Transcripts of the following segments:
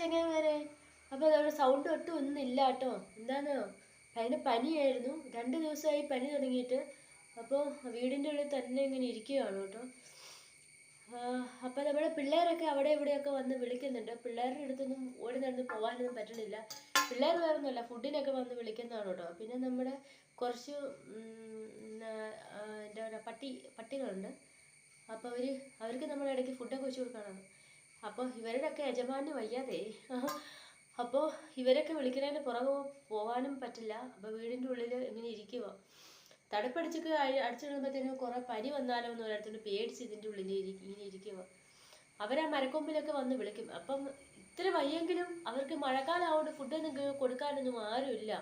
ചങ്ങന്മാരെ അപ്പോൾ അതവിടെ സൗണ്ട് ഒട്ടും ഒന്നും ഇല്ല കേട്ടോ എന്താണെന്നോ അതിന് പനിയായിരുന്നു. രണ്ട് ദിവസമായി പനി തുടങ്ങിയിട്ട്. അപ്പോൾ വീടിന്റെ ഉള്ളിൽ തന്നെ ഇങ്ങനെ ഇരിക്കുകയാണ് കേട്ടോ. അപ്പോൾ നമ്മുടെ പിള്ളേരൊക്കെ അവിടെ ഇവിടെയൊക്കെ വന്ന് വിളിക്കുന്നുണ്ട്. പിള്ളേരുടെ അടുത്തൊന്നും ഓടി നടന്ന് പോകാനൊന്നും പറ്റണില്ല. പിള്ളേർ വേറൊന്നുമല്ല ഫുഡിനൊക്കെ വന്ന് വിളിക്കുന്നതാണ് കേട്ടോ. പിന്നെ നമ്മുടെ കുറച്ച് എന്താ പറയുക പട്ടി പട്ടികളുണ്ട്. അപ്പോൾ അവർ അവർക്ക് നമ്മൾ ഇടയ്ക്ക് ഫുഡൊക്കെ വെച്ച് കൊടുക്കണം അപ്പോൾ ഇവരുടെയൊക്കെ യജമാന് വയ്യാതെ. അപ്പോൾ ഇവരൊക്കെ വിളിക്കുന്നതിന് പുറകെ പോകാനും പറ്റില്ല. അപ്പോൾ വീടിന്റെ ഉള്ളിൽ ഇങ്ങനെ ഇരിക്കുക തടുപ്പടിച്ചൊക്കെ അടിച്ചിടുമ്പോഴത്തേനും കുറേ പനി വന്നാലോ എന്ന് ഓരോരുത്തരും പേടിച്ച് ഇതിന്റെ ഉള്ളിൽ ഇങ്ങനെ ഇരിക്കുക അവരാ മരക്കൊമ്പിലൊക്കെ വന്ന് വിളിക്കും. അപ്പം ഇത്ര വയ്യെങ്കിലും അവർക്ക് മഴക്കാലം ആവുന്ന ഫുഡൊന്നും കൊടുക്കാനൊന്നും ആരുമില്ല.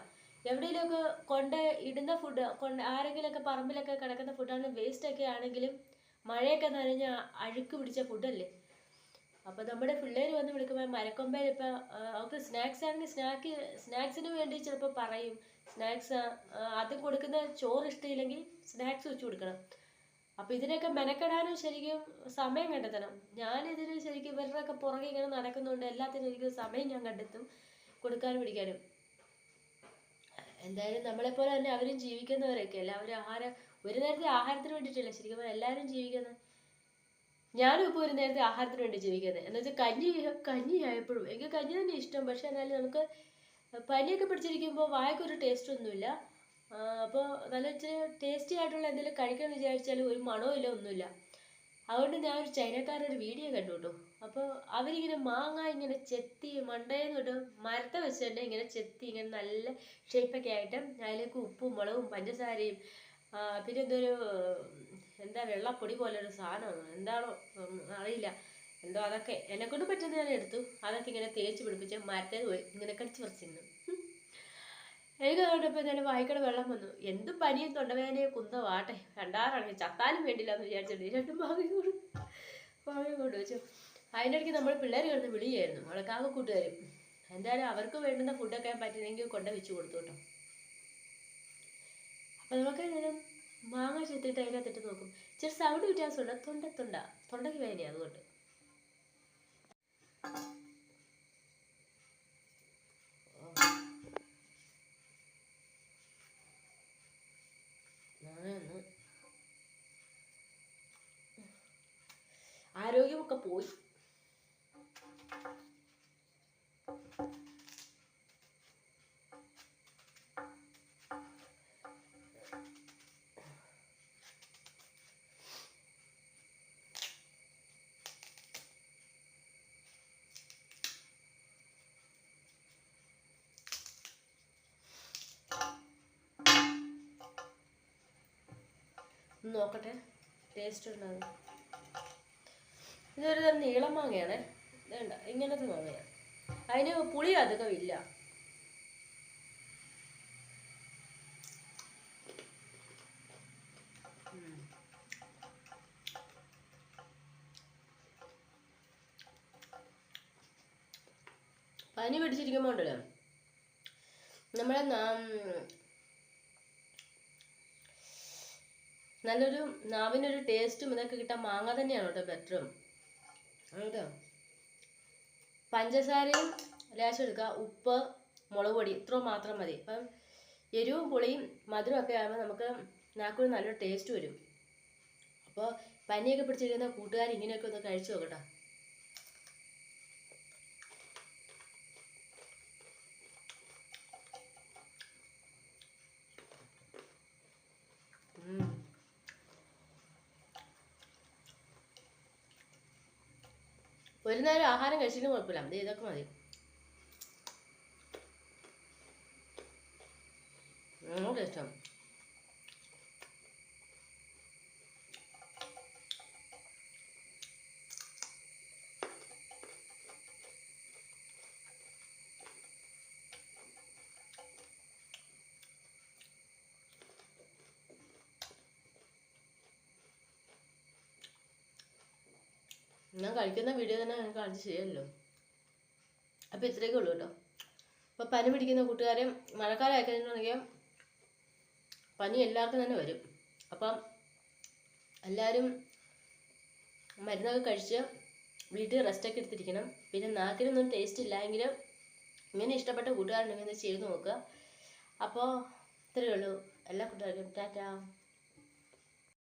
എവിടെയെങ്കിലുമൊക്കെ കൊണ്ട് ഇടുന്ന ഫുഡ് കൊണ്ട് ആരെങ്കിലുമൊക്കെ പറമ്പിലൊക്കെ കിടക്കുന്ന ഫുഡാണെങ്കിലും വേസ്റ്റൊക്കെ ആണെങ്കിലും മഴയൊക്കെ നനഞ്ഞ അഴുക്ക് പിടിച്ച ഫുഡല്ലേ അപ്പോൾ നമ്മുടെ പിള്ളേര് വന്ന് വിളിക്കുമ്പോൾ മരക്കൊമ്പയിൽ ഇപ്പോൾ അവർക്ക് സ്നാക്സ് ആണെങ്കിൽ സ്നാക്ക് സ്നാക്സിന് വേണ്ടി ചിലപ്പോൾ പറയും. സ്നാക്സ് ആദ്യം കൊടുക്കുന്ന ചോറ് ഇഷ്ടമില്ലെങ്കിൽ സ്നാക്സ് വെച്ച് കൊടുക്കണം. അപ്പോൾ ഇതിനൊക്കെ മെനക്കെടാനും ശരിക്കും സമയം കണ്ടെത്തണം. ഞാനിതിന് ശരിക്കും ഇവരുടെയൊക്കെ പുറകെ ഇങ്ങനെ നടക്കുന്നുണ്ട് എല്ലാത്തിനും എനിക്ക് സമയം ഞാൻ കണ്ടെത്തും കൊടുക്കാനും പിടിക്കാനും. എന്തായാലും നമ്മളെപ്പോലെ തന്നെ അവരും ജീവിക്കുന്നവരൊക്കെ. എല്ലാവരും ആഹാരം ഒരു നേരത്തെ ആഹാരത്തിന് വേണ്ടിയിട്ടല്ല ശരിക്കും എല്ലാവരും ജീവിക്കുന്നത് ഞാനും ഇപ്പോൾ ഒരു നേരത്തെ ആഹാരത്തിന് വേണ്ടി ജീവിക്കുന്നത് എന്ന് വെച്ചാൽ കഞ്ഞി കഞ്ഞി ആയപ്പോഴും. എനിക്ക് കഞ്ഞി തന്നെ ഇഷ്ടം. പക്ഷെ എന്നാലും നമുക്ക് പനിയൊക്കെ പിടിച്ചിരിക്കുമ്പോൾ വായക്കൊരു ടേസ്റ്റ് ഒന്നുമില്ല. അപ്പോൾ നല്ല ഇച്ചിരി ടേസ്റ്റി ആയിട്ടുള്ള എന്തെങ്കിലും കഴിക്കാമെന്ന് വിചാരിച്ചാൽ ഒരു മണവും ഇല്ല ഒന്നുമില്ല. അതുകൊണ്ട് ഞാൻ ഒരു ചൈനക്കാരുടെ ഒരു വീഡിയോ കണ്ടു കേട്ടോ അപ്പോൾ അവരിങ്ങനെ മാങ്ങ ഇങ്ങനെ ചെത്തി മണ്ടേന്ന് തൊട്ട് മരത്തെ വെച്ച് തന്നെ ഇങ്ങനെ ചെത്തി ഇങ്ങനെ നല്ല ഷേപ്പൊക്കെ ആയിട്ട് അതിലേക്ക് ഉപ്പും മുളകും പഞ്ചസാരയും പിന്നെ എന്തോ ഒരു എന്താ വെള്ളപ്പൊടി പോലെ ഒരു സാധനമാണ് എന്താണോ അറിയില്ല. എന്തോ അതൊക്കെ എന്നെ കൊണ്ട് പറ്റുന്നത് ഞാൻ എടുത്തു. അതൊക്കെ ഇങ്ങനെ തേച്ച് പിടിപ്പിച്ച് മരത്തിൽ പോയി ഇങ്ങനെ കടിച്ച് പറിച്ചിരുന്നു. എനിക്ക് കണ്ടപ്പോൾ ഞാൻ വായിക്കട വെള്ളം വന്നു. എന്തും പനിയും തൊണ്ടവേദനയും കുന്തവാട്ടെ രണ്ടാറാണെങ്കിൽ ചത്താലും വേണ്ടില്ല എന്ന് വിചാരിച്ചിട്ട് രണ്ടും മാങ്ങ കൊണ്ട് മാങ്ങ കൊണ്ട് വെച്ചു. അതിന്റെ ഇടയ്ക്ക് നമ്മൾ പിള്ളേർ കിടന്ന് വിളിയായിരുന്നു. അവളക്കാകെ കൂട്ടുകാരും. എന്തായാലും അവർക്ക് വേണ്ടുന്ന ഫുഡൊക്കെ പറ്റുന്നെങ്കിൽ കൊണ്ട വെച്ച് കൊടുത്തു കേട്ടോ. അപ്പോൾ നമുക്ക് മാങ്ങ ചെത്തിയിട്ട് അതിനകത്തിട്ട് നോക്കും. ഇച്ചിരി സൗണ്ട് വ്യത്യാസമുണ്ട്. തൊണ്ട തൊണ്ട. തൊണ്ടയ്ക്ക് വേദനയാ അതുകൊണ്ട്. ആരോഗ്യമൊക്കെ പോയി. നോക്കട്ടെ. ടേസ്റ്റ് ഉണ്ടാകും ഇതൊരു തരം നീളം മാങ്ങയാണ് വേണ്ട ഇങ്ങനത്തെ മാങ്ങയാണ് അതിന് പുളി അധികം ഇല്ല. പനി പിടിച്ചിരിക്കുമ്പോൾ ഉണ്ടല്ലോ. നമ്മളെ നല്ലൊരു നാവിനൊരു ടേസ്റ്റും ഇതൊക്കെ കിട്ടാൻ മാങ്ങ തന്നെയാണ് കേട്ടോ ബെറ്ററും കേട്ടോ പഞ്ചസാരയും ലേശം എടുക്കുക. ഉപ്പ് മുളക് പൊടി ഇത്ര മാത്രം മതി. അപ്പം എരിവും പുളിയും മധുരം ഒക്കെ ആകുമ്പോൾ നമുക്ക് നാക്കൊരു നല്ലൊരു ടേസ്റ്റ് വരും. അപ്പോൾ പനിയൊക്കെ പിടിച്ചിരിക്കുന്ന കൂട്ടുകാർ ഇങ്ങനെയൊക്കെ ഒന്ന് കഴിച്ചു നോക്കട്ടോ. ഒരു നേരം ആഹാരം കഴിച്ചിട്ടും കുഴപ്പമില്ല. അത് ഇതൊക്കെ മതി. ടേസ്റ്റാണ് ഞാൻ കഴിക്കുന്ന വീഡിയോ തന്നെ ഞാൻ കാണിച്ച് ചെയ്യാമല്ലോ അപ്പോൾ ഇത്രയൊക്കെ ഉള്ളൂ കേട്ടോ. അപ്പോൾ പനി പിടിക്കുന്ന കൂട്ടുകാരെ മഴക്കാലം ആയി കഴിഞ്ഞിട്ടുണ്ടെങ്കിൽ പനി എല്ലാവർക്കും തന്നെ വരും. അപ്പം എല്ലാവരും മരുന്നൊക്കെ കഴിച്ച് വീട്ടിൽ റെസ്റ്റൊക്കെ എടുത്തിരിക്കണം. പിന്നെ നാക്കിനൊന്നും ടേസ്റ്റ് ഇല്ല എങ്കിലും ഇങ്ങനെ ഇഷ്ടപ്പെട്ട കൂട്ടുകാരുണ്ടെങ്കിൽ ചെയ്ത് നോക്കുക. അപ്പോൾ ഇത്രയേ ഉള്ളൂ. എല്ലാ കൂട്ടുകാർക്കും ടാറ്റാ.